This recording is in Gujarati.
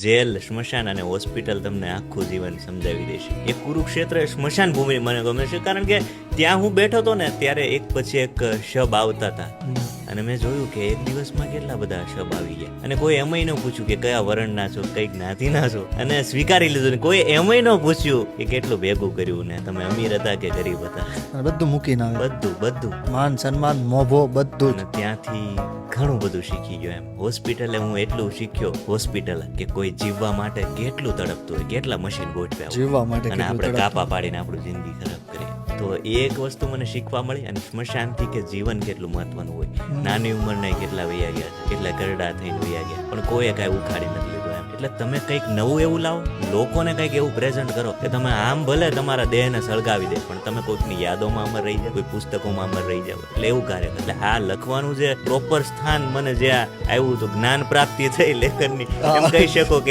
જેલ, સ્મશાન અને હોસ્પિટલ તમને આખું જીવન સમજાવી દેશે. એ કુરુક્ષેત્ર સ્મશાન ભૂમિ મને ગમે છે, કારણ કે ત્યાં હું બેઠો હતો ને ત્યારે એક પછી એક શબ આવતા હતા. અને મેં જોયું કે એક દિવસમાં કેટલા બધા શબ આવી ગયા. અને કોઈ એમય ન પૂછ્યું કે કયા વર્ણના છો કઈ જ્ઞાતિના છો. અને સ્વીકારી લીધું ને કોઈ એમય ન પૂછ્યું કે કેટલું ભેગું કર્યું ને તમે અમીર હતા કે ગરીબ હતા. બધું મૂકી ના બધું બધું. માન સન્માન મોભો બધું ત્યાંથી ઘણું બધું શીખી ગયો એમ. હોસ્પિટલે હું એટલું શીખ્યો હોસ્પિટલ કે કોઈ જીવવા માટે કેટલું તડપતું હોય કેટલા મશીન ગોઠવ્યા જીવવા માટે અને આપણે કાપા પાડીને આપણું જિંદગી ખરાબ કરીએ. તો એ એક વસ્તુ મને શીખવા મળી અને સ્મશાનથી કે જીવન કેટલું મહત્વનું હોય. નાની ઉંમરના કેટલા વૈયા ગયા કેટલા ગરડા થઈને વૈયા ગયા પણ કોઈએ કાંઈ ઉખાડી નથી લીધું એમ. એટલે તમે કંઈક નવું એવું લાવો લોકોને કંઈક એવું પ્રેઝન્ટ કરો કે તમે આમ ભલે તમારા દેહને સળગાવી દે પણ તમે કોઈકની યાદોમાં અમર રહી જાવ કોઈ પુસ્તકોમાં અમર રહી જાવ એટલે એવું કાર્ય એટલે આ લખવાનું જે પ્રોપર સ્થાન મને જે આવ્યું હતું જ્ઞાન પ્રાપ્તિ થઈ લેખનની એમ કહી શકો કે